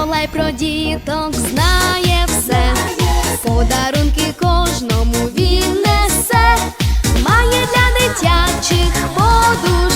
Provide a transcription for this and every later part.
Миколай про діток знає все, подарунки кожному він несе, має для дитячих подарунки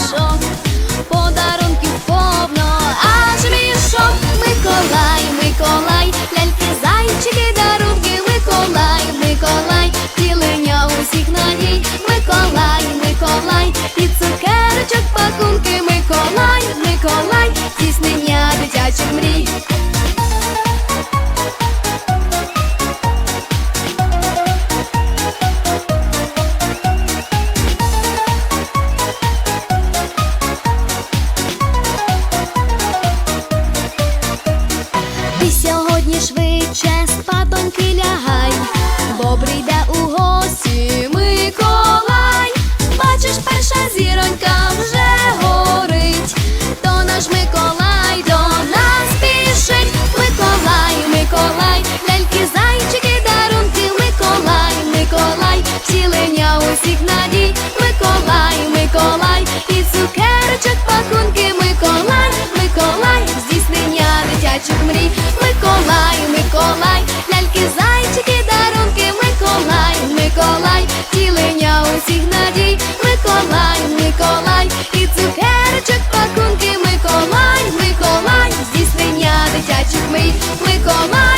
Миколай, Миколай, Миколай, ляльки, зайчики, дарунки, Миколай, Миколай, тілення усіх надій, Миколай, Миколай, і цукерочок пакунки, Миколай, Миколай, здійснення дитячих мрій, Миколай.